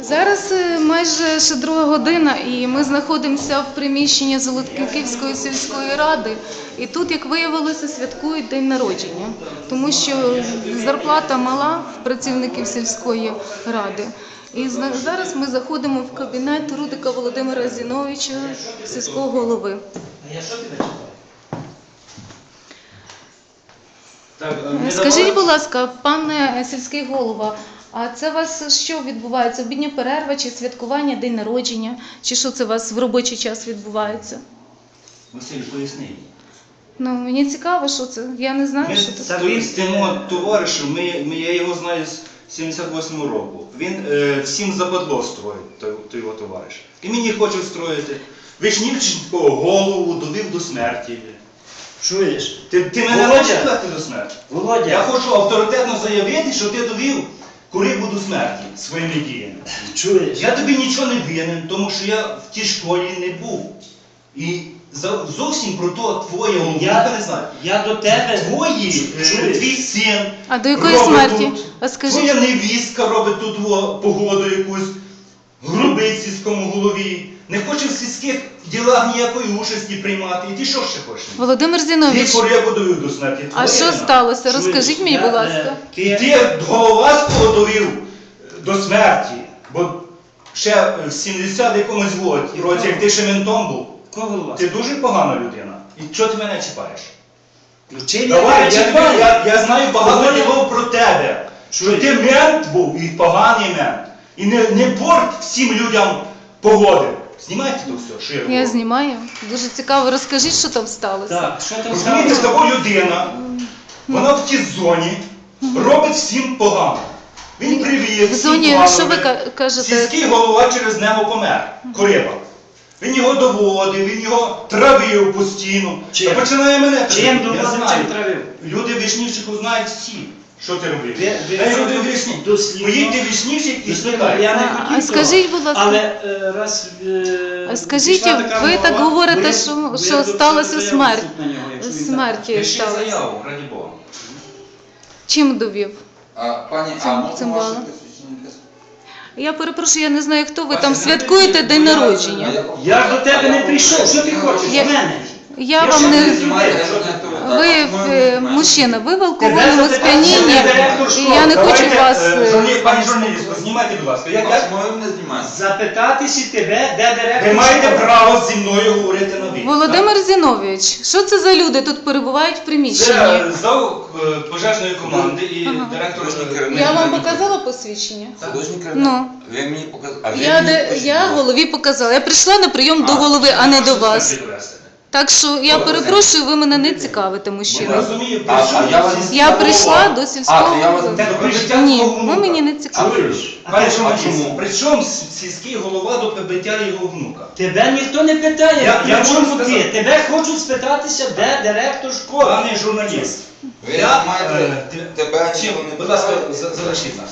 Зараз е, майже ще друга година, і ми знаходимося в приміщенні Золотківської сільської ради. І тут, як виявилося, святкують день народження, тому що зарплата мала в працівників сільської ради. І зараз ми заходимо в кабінет Рудика Володимира Зіновича, сільського голови. Е, Скажіть, будь ласка, пане сільський голова, а це у вас що відбувається? Обідня перерва чи святкування, день народження? Чи що це у вас в робочий час відбувається? Василь, поясни. Ну мені цікаво, що це. Я не знаю, Ми що це. з тим- з тим от товаришем, ми, ми, я його знаю з 78-го року. Він е, всім западло строїть, той, той його товариш. І мені хоче строїти. Вишнівченко голову довів до смерті. Чуєш? Ти, ти мене Володя. хочеш довести до смерті? Володя, Я хочу авторитетно заявити, що ти довів курибу буду смерті своїми діями. чуєш? Я тобі нічого не винен, тому що я в тій школі не був. І за- зовсім про то твоє голову Я- не знаю. Я до тебе. Твої, е, Чуєш? твій син. А до якої робить смерті? тут. А скажіть, Твоя невістка робить тут во, погоду якусь, грубить сільському голові. Не хоче в сільських ділах ніякої участі приймати. І ти що ще хочеш? Володимир Ти Зінович, поряку довів до смерті. а що вина. сталося? Чуєш? Розкажіть мені, будь е, ласка. І Ти... ти голова свого довів до смерті. Бо ще в 70 якомусь році, році, як ти ще ментом був, Кого голова? ти дуже погана людина. І чого ти мене чіпаєш? Ну, чим я Давай, я, чіпаю? я, я знаю багато ділов про тебе. Що ти мент був і поганий мент. І не, не порт всім людям погоди. Знімайте то все, що я Я знімаю. Дуже цікаво. Розкажіть, що там сталося. Так, що там Розумієте, сталося? того людина, вона в тій зоні робить всім погано. Він привів В всім зоні, погано що ви ка- кажете? Сільський голова через небо помер. Кориба. Він його доводив, він його травив постійно. Чим? Та починає мене Чим травити. Я знаю. чим травив? Люди в Вишнівчику знають всі, що ти робив. Ви- ви Та це в Вишні. дослідно- Поїдьте в і Дослідно, спитайте. Я не А, хотів а скажіть, будь ласка. Але е, раз е, А скажіть, пішла така ви так говорите, ви- що- ви що заяву смерть. в суд на нього, якщо він так. Смерті Пиши сталося. заяву, раді Бога. Чим довів? А, пані, а можна ваше посвідчення? Я перепрошую, я не знаю, хто ви там святкуєте день народження. Я до тебе не прийшов, що ти хочеш Я- від мене? Я Я вам не. не знімаю, я Що не ти- знаю, Ви е, по-моєму, мужчина, ви в алкогольному сп'янінні, і я не хочу вас. е, е, Пані журналістко, знімайте, будь ласка. Як, як? моїм не знімається. Запитатися тебе, де директор Ви маєте право зі мною говорити на ви. Володимир Зінович, що це за люди тут перебувають в приміщенні? Це зав е, пожежної команди і Ага. директор. Художній е, керівник. Я вам показала посвідчення. Художній керівник? Ну. Ви мені показали. Я, де, я голові показала. Я прийшла на прийом до голови, а не до вас. привезти? Так що я перепрошую, ви мене не цікавите, мужчина. Розумію, А- а я вас- Я прийшла до А, сільського то я вас- голови. Та Ні, ви мені не А? А чому? при чому сільський голова до прибиття його внука? Тебе ніхто не питає, Я- я при чому можу ти? сказати- Тебе хочуть спитатися, де директор школи. Пане журналіст, Ви я, маєте е, ти- тебе чим, ніхто не будь ласка, питає. за- залишіть нас.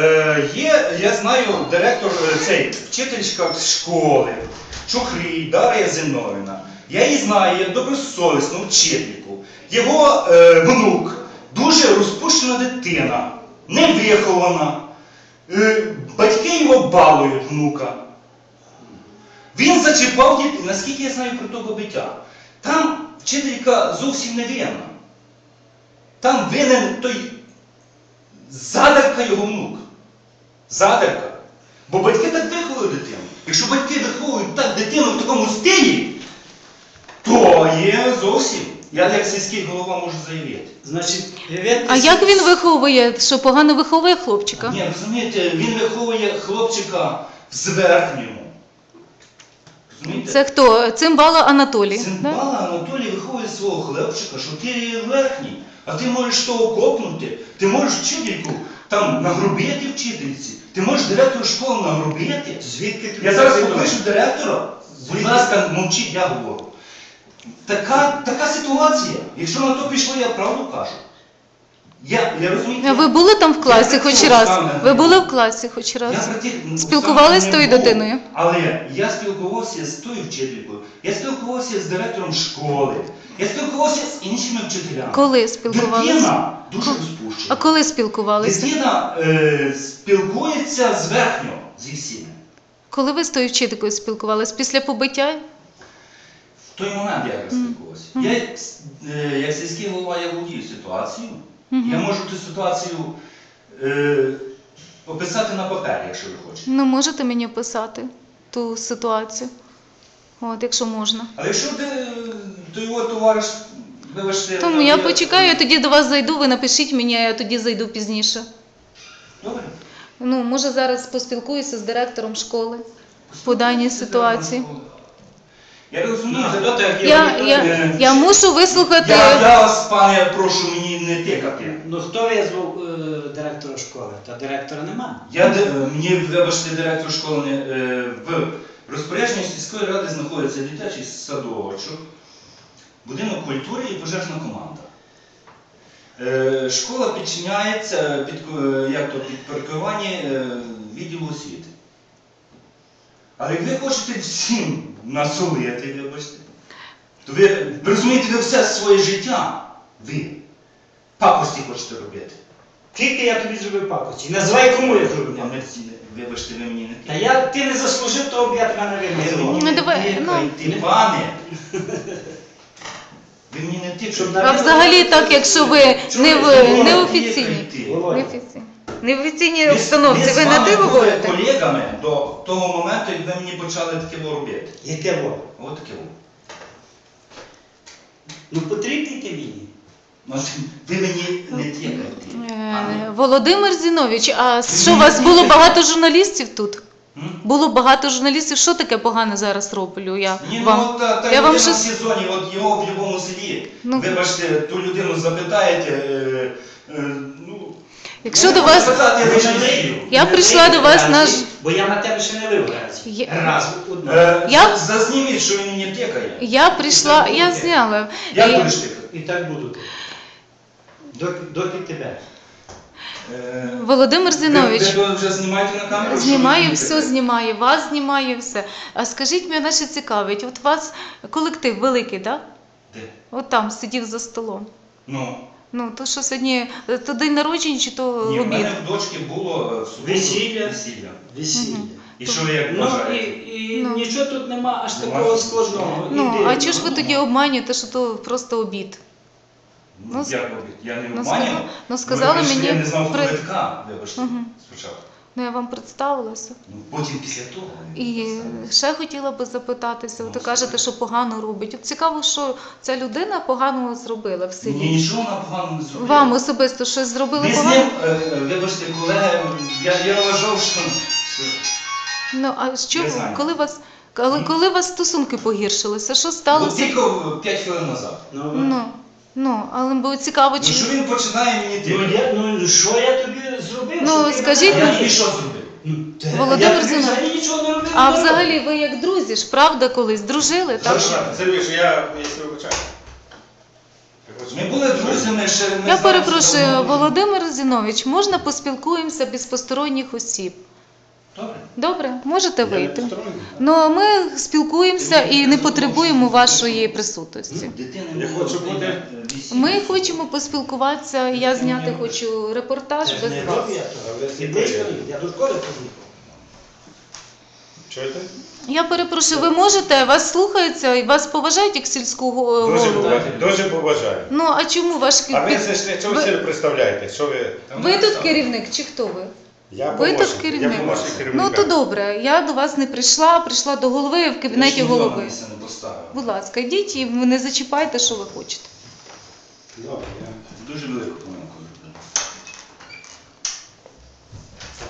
Е, є, я знаю, директор, е, цей, вчителька школи, Чухрій, Дар'я Зиновіна. Я її знаю як добросовісну вчительку. Його е, внук дуже розпущена дитина, невихована. Е, батьки його балують внука. Він зачіпав дітей, наскільки я знаю про того биття. Там вчителька зовсім не винна. Там винен той задарка його внук. Задарка. Бо батьки так виховують дитину. Якщо батьки виховують так дитину в такому стилі, то є зовсім. Я як сільський голова можу заявити. Значить, А як він виховує? Що погано виховує хлопчика? Ні, розумієте, він виховує хлопчика в зверхньому. Розумієте? Це хто? Цимбала Анатолій. Цимбала Анатолій виховує свого хлопчика, що ти верхній, а ти можеш того копнути, ти можеш вчительку там нагрубити вчительці, ти можеш директору школи нагрубити. Звідки ти Я зараз покличу директора, будь ласка, мовчіть, я говорю. Така, така ситуація. Якщо на то пішло, я правду кажу. Я, я розумію. Ви були там в класі хоч раз? Ви були в класі хоч раз? Ну, Спілкувались сам з тою дитиною? Але я спілкувався з тою вчителькою, я спілкувався з директором школи, я спілкувався з іншими вчителями. Коли спілкувалися? Дитина дуже розпущена. А коли спілкувалися? Дитина е, спілкується з верхнього. зі всіми. Коли ви з тою вчителькою спілкувалися? Після побиття? Той момент я розпілкувався. Я е, як сільський голова я володію ситуацією. Мгм. Я можу ту ситуацію е, описати на папері, якщо ви хочете. Ну, можете мені описати ту ситуацію? От, якщо можна. Але якщо ти, то його товариш, вибачте, Тому я почекаю, я тоді до вас зайду, ви напишіть мені, а я тоді зайду пізніше. Добре. Ну, може, зараз поспілкуюся з директором школи по даній ситуації. Я розумію, Ну, за як Я, я, я мушу вислухати. Я, я вас, пане, прошу мені не тикати. Ну хто визвав е, директора школи? Та директора нема. Я, де- мені, вибачте, директор школи, не- е, в розпорядженні сільської ради знаходиться дитячий садочок, будинок культури і пожежна команда. Е, Школа підчиняється під, е, як то, підпорядкуванні е, відділу освіти. Але як ви хочете всім насолити, вибачте, то ви, ви розумієте, ви все своє життя, ви пакості хочете робити. Тільки я тобі зробив пакості. Називай кому я зробив. вибачте, ви мені не Та я, ти не заслужив того, б я тебе не Ви винен. Ну, не давай, ну. тикайте, пане. Ви мені не тикайте. Щоб А взагалі так, якщо ви не ви в неофіційній. тикаєте? Володя. Не в офіційній Ми з- обстановці, ми з ви на вами ти були говорите? колегами до того моменту, як ви мені почали таке во робити. Яке во? От таке. во. Ну потрібний ти мені. Ну, Ви мені не тикайте. Е, Володимир Зінович, а що у вас було багато журналістів тут? М? Було багато журналістів. Що таке погане зараз роблю я Ні, вам? ну от та, та я вам людина в щось- сезоні, от його в будь-якому селі. Ну. Вибачте, ту людину запитаєте, е, Якщо я до вас я. Я прийшла до вас на ж- Бо я на тебе ще не лив. Я- Раз одно. Е, Я- Зазніміть, що він мені тикає. я прийшла, я зняла. Як І- будеш тикати? І так буду. Доки, доки тебе. Е, Володимир Зінович. Ви, ви вже знімаєте на камеру? що Знімаю, мені все тикаєте? знімаю, вас знімаю, все. А скажіть мене ще цікавить, от у вас колектив великий, так? Де? От там сидів за столом. Ну, Ну, то що сьогодні, е, то день народження чи то ні, в обід? мене в дочки було е, в суботу Весілля. весілля. Весілля. І що ви як Ну і, вважаєте? і Ну. нічого тут нема аж Нема такого що складного. Ну, а чого ж ви тоді обманюєте, що то просто обід? Ну, ну, як робити? Я не ну, обманював. сказали- ну, сказали Ви мені Я не знав при- квитка, вибачте, Мгм. спочатку. Ну, я вам представилася. Ну, потім після того. І ще хотіла би запитатися, от ви Ну, кажете, що погано робить. От цікаво, що ця людина погано зробила в Ні, селі. нічого вона погано не зробила. Вам особисто щось зробили Ми з погано? ним, е, е, вибачте, колеги, я, я вважав, що... що Ну, а що, знаю. коли вас, коли, коли у вас стосунки погіршилися? Що От сталося? тільки 5 хвилин назад. Ну, Ну, ну, але було цікаво, Ну, чи... що він починає мені ну, тикати? я, ну що я тобі зробив? Ну, що ти скажіть мене- Я мені- тобі що зробив? Ну, те, Володимир я тобі Зінович. взагалі нічого не робив. А не взагалі ви як друзі ж, правда, колись дружили, так? Сергійович, я, якщо вибачаю. Ми були друзями ще... ми Я перепрошую. Володимир Зінович, можна поспілкуємося без посторонніх осіб? Добре. Добре, можете вийти. Ну, ми спілкуємося і не потребуємо вашої присутності. Ну, Я хочу бути-. Ми хочемо поспілкуватися, я зняти хочу репортаж без вас. я до школи. Чуєте? Перепрошую, ви можете, вас слухаються і вас поважають як сільську го- Дуже голову? поважаю. Дуже поважаю. Ну, а чому ваш А ви це ж чого ви- представляєте? Що ви? Ви тут керівник чи хто ви? Я Ви помощник. тут керівник. Я помощник Ну то добре, я до вас не прийшла, прийшла до голови в кабінеті голови. на місце не поставив. Будь ласка, йдіть і не зачіпайте, що ви хочете. Добре, я- Дуже велику помилку зробив.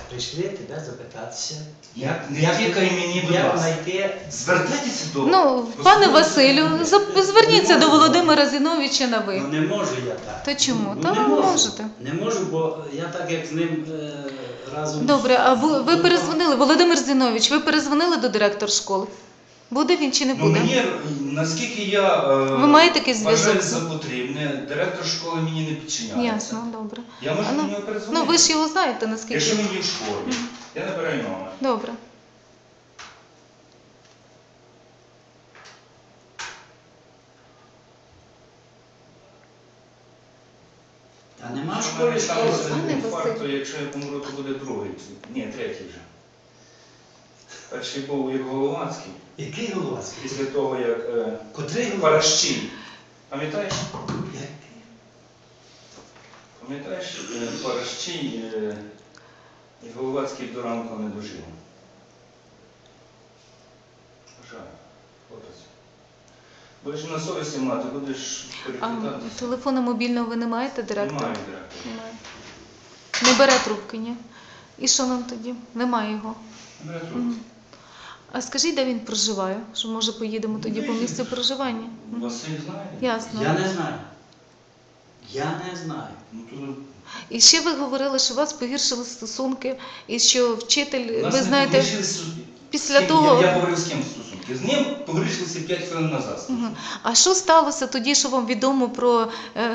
Прийшли тебе запитатися. Як не тікай мені, будь Як ласка. знайти Звертайтеся до... Ну, пане Василю, зап- зверніться до Володимира Зіновича на ви. Ну не можу я так. Та чому? Ну, Та не ви можу. можете. Не можу, бо я так як з ним е, разом. Добре, а ви, ви перезвонили, Володимир Зінович, ви перезвонили до директора школи? Буде він чи не Ну, буде? мені, наскільки я е, Ви маєте якийсь зв'язок вважаю за потрібне, директор школи мені не підчиняється. Ясно, добре. Я можу А до ну, нього перезвонити. Ну ви ж його знаєте, наскільки. Якщо він є в школі, я набираю номер. Добре. Та нема в Якщо школі мене школи. станеться Пане якщо я помру, то буде другий. Ні, третій вже. Перший був як Головацький, Який Головацький? після того як е, Котрий? Паращій. Пам'ятаєш? Який? Пам'ятаєш, е, Паращій е, і Головацький до ранку не дожив. Жаль, хлопець. Будеш на совісті мати, будеш А телефону мобільного ви не маєте директора? Немає директора. Немає. Не бере трубки, ні? І що нам тоді? Немає його. Бере трубку. Мгм. А скажіть, де він проживає? Що може поїдемо тоді по місцю проживання? Василь знає? Ясно. Я не знаю. Я не знаю. Ну, то І ще ви говорили, що у вас погіршили стосунки, і що вчитель, ви знаєте, стосунки. після З ким? того- Я, я говорив з ким стосунки. З ним погрішилися 5 хвилин назад. Мгм. а що сталося тоді, що вам відомо про е,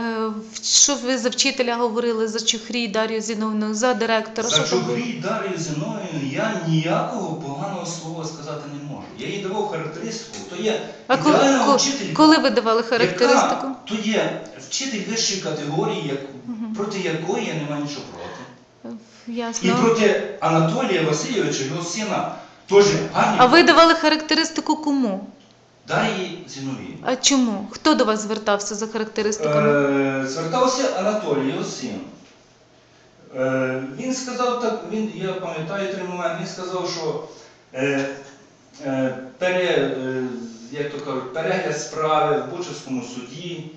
що ви за вчителя говорили за Чухрій Дар'ю Зіновну, за директора? За? Чухрій Дар'ю Зіною я ніякого поганого слова сказати не можу. Я їй давав характеристику, то є А коли, ідеальна ко- вчителька. коли ви давали характеристику? Яка, то є вчитель вищої категорії, як, проти якої я не маю нічого проти. І проти Анатолія Васильовича, його сина, теж гарні. А ви давали характеристику кому? Дар'ї Зіновій. А чому? Хто до вас звертався за характеристиками? Е, звертався Анатолій, його син. Е, він сказав так, він, я пам'ятаю той момент, він сказав, що е, е, пере, е, як то кажуть, перегляд справи в Бучівському суді.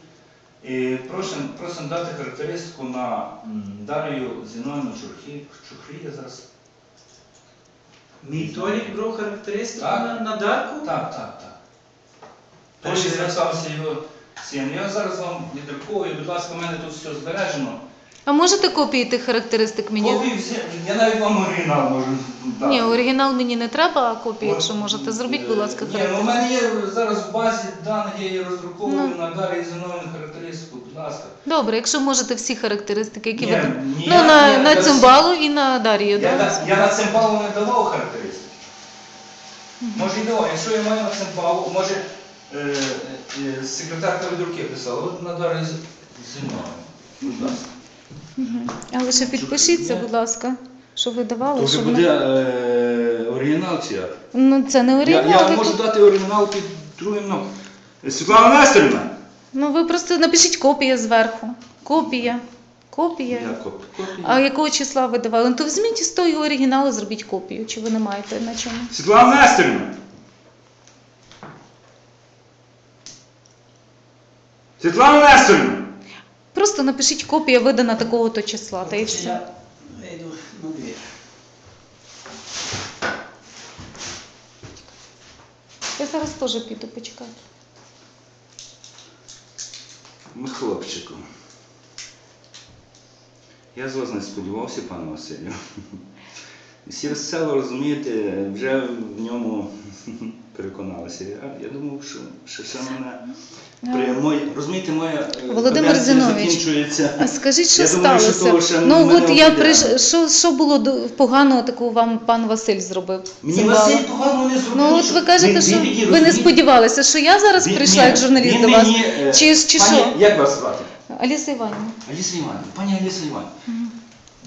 І просимо, просимо дати характеристику на м, Дар'ю Зіновну Чухрі, Чухрі, я зараз. Мій Толік брав характеристику Так. на, на Дарку? Так, так, так. Тож я- звертався його син. Я зараз вам віддруковую, будь ласка, в мене тут все збережено. А можете копії тих характеристик мені? Копію всі- я навіть вам оригінал можу дати. Ні, оригінал мені не треба, а копії, якщо можете. Зробіть, будь ласка, Ні, ну, в характеристику. мене є зараз в базі даних, я її роздруковую Ну. на Дар'ї Зіновин характеристику, будь ласка. Добре, якщо можете всі характеристики, які Ні, ви ні, ну я- на, я- на я- цимбалу і на Дар'ю, Я, да? на- я на цимбалу не давав характеристики. Може і давав, якщо я маю на цимбалу, може е, е, секретарка від руки писала, от на Дар'ї Зіновин, будь ласка. Але ще підпишіться, будь ласка, що ви давали. То що вже ви- буде е, оригінал чи як? Ну це не Я, оригінал. я такий. можу дати оригінал під другим номером. Світлана Несторівна. Ну ви просто напишіть копія зверху. Копія. Копія. Я коп- копію. А якого числа ви давали? Ну то візьміть з того оригіналу, зробіть копію, чи ви не маєте на чому. Світлана Несторівна. Світлана Несторівна. Просто напишіть копія видана такого-то числа, та і все. Я вийду на двір. Я зараз теж піду почекати. Ми хлопчику. Я з вас не сподівався, пане Василю. Всі село, розумієте, вже в ньому переконалися. Я, я думав, що, що ще мене при моє, розумієте, моя е, Володимир закінчується. А скажіть, що Я думаю, що сталося? того ну от я приш... що, що було поганого такого вам пан Василь зробив? Мені Цимбалу? Василь погано не зробив. Ну от ви кажете, Він- що мені, ви не сподівалися, що я зараз він- прийшла ні, як журналіст він до вас. мені, е, Чи, чи пані, що? Як вас звати? Аліса Іванівна. Аліса Іванівна, пані Аліса Іванівна.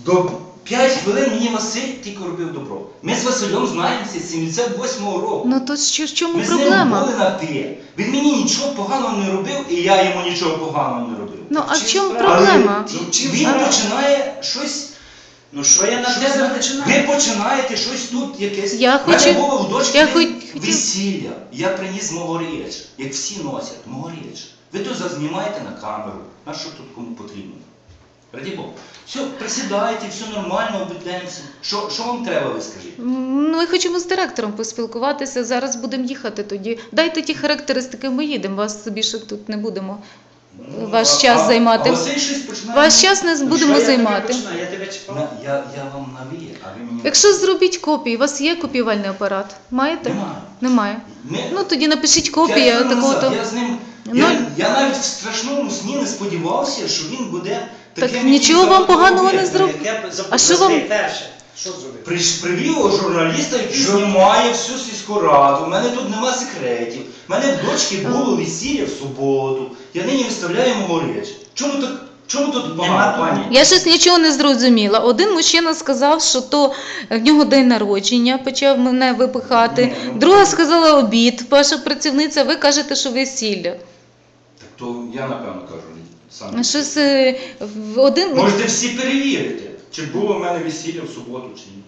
До 5 хвилин мені Василь тільки робив добро. Ми з Василем знаємося з 78-го року. Ну то що, в чому Ми з ним проблема? були на ти. Він мені нічого поганого не робив, і я йому нічого поганого не робив. Ну а в чому Але проблема? Він А- починає щось. Ну що я на Що тебе ви- починаю? Ви починаєте щось тут якесь. Я В мене хочу- було в дочки я хоч- весілля. Я приніс могоріч, як всі носять, могоріч. Ви тут зазнімаєте на камеру. А що тут кому потрібно? Раді Богу. Все, присідайте, все нормально, обійдемося. Що, що вам треба, ви скажіть? Ну, ми хочемо з директором поспілкуватися. Зараз будемо їхати тоді. Дайте ті характеристики, ми їдемо. Вас більше тут не будемо. Ваш а- час а- займати. А Василь щось починає. Ваш час не Ну, будемо що я займати. починаю? Я тебе чіпав? На- Я, я вам навію, а ви мені. Якщо зробіть копії, у вас є копіювальний апарат? Маєте? Немає. Немає. Ми- Ну тоді напишіть копія хвилин такого то. Я з ним. Ну- я, я навіть в страшному сні не сподівався, що він буде Так нічого вам поганого не зробив. А що вам- перше? Що зробив? Приш- Привів журналіста, який знімає всю сільську раду. У мене тут нема секретів. У мене в дочки було весілля в суботу. Я нині виставляю йому річ. Чому так Чому тут Нема пані? Я щось нічого не зрозуміла. Один мужчина сказав, що то в нього день народження, почав мене випихати. Ну, Друга сказала обід, ваша працівниця, ви кажете, що весілля. Так то я напевно кажу сам. Щось е, в один. Можете всі перевірити, чи було в мене весілля в суботу чи ні.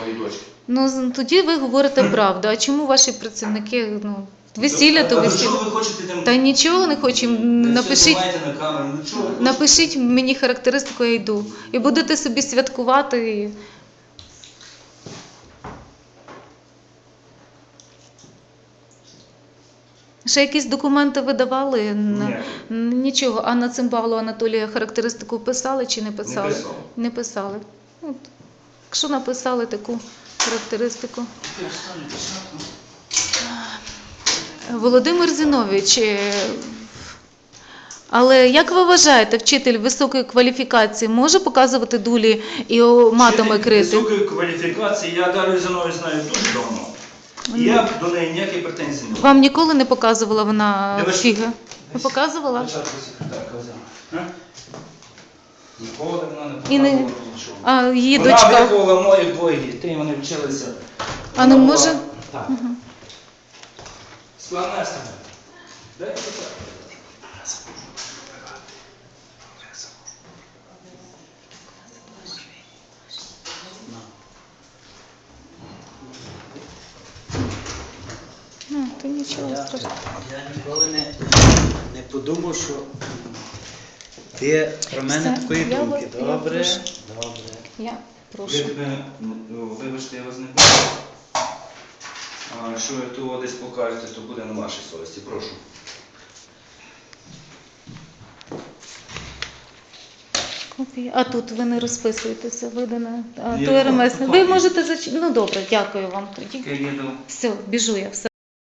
Мої дочки. Ну з- тоді ви говорите правду. А чому ваші працівники ну весілля, то а до весілля? ви хочете там? Та нічого не хочемо. Ви все Напишіть, знімаєте на камеру, ну чого ви хочете? напишіть мені характеристику, я йду. І будете собі святкувати. і- Ще якісь документи видавали? Ні. Нічого. А на Цимбалу Анатолія характеристику писали чи не писали? Не писав. Не писали. От. Якщо написали таку характеристику. Володимир Зінович, е, але як ви вважаєте, вчитель високої кваліфікації може показувати дулі і матами крити? Високої кваліфікації, я Дар'ю Зінович знаю дуже давно. Я до неї ніяких претензій не маю. Вам ніколи не показувала вона Я фіги? Не показувала? Початку секретарка взяла. Ніколи вона не І не- показувала нічого. А її Вона дочка. виховала моїх двоє дітей, вони вчилися. А не Вона може? була- Так. Славна Естема. Дай запитати. Ну, то нічого Я, страшного. я ніколи не, не подумав, що ти про мене Все, такої я думки. вас- я Добре, прошу. добре. Я Ви прошу. тебе, ну, вибачте, я вас не бачу. А якщо ви того десь покажете, то буде на вашій совісті. Прошу. Копія. А тут ви не розписуєтеся, видане. А то РМС. Ви можете зач... Ну добре, дякую вам тоді. Таке відео. Все, біжу я. Все.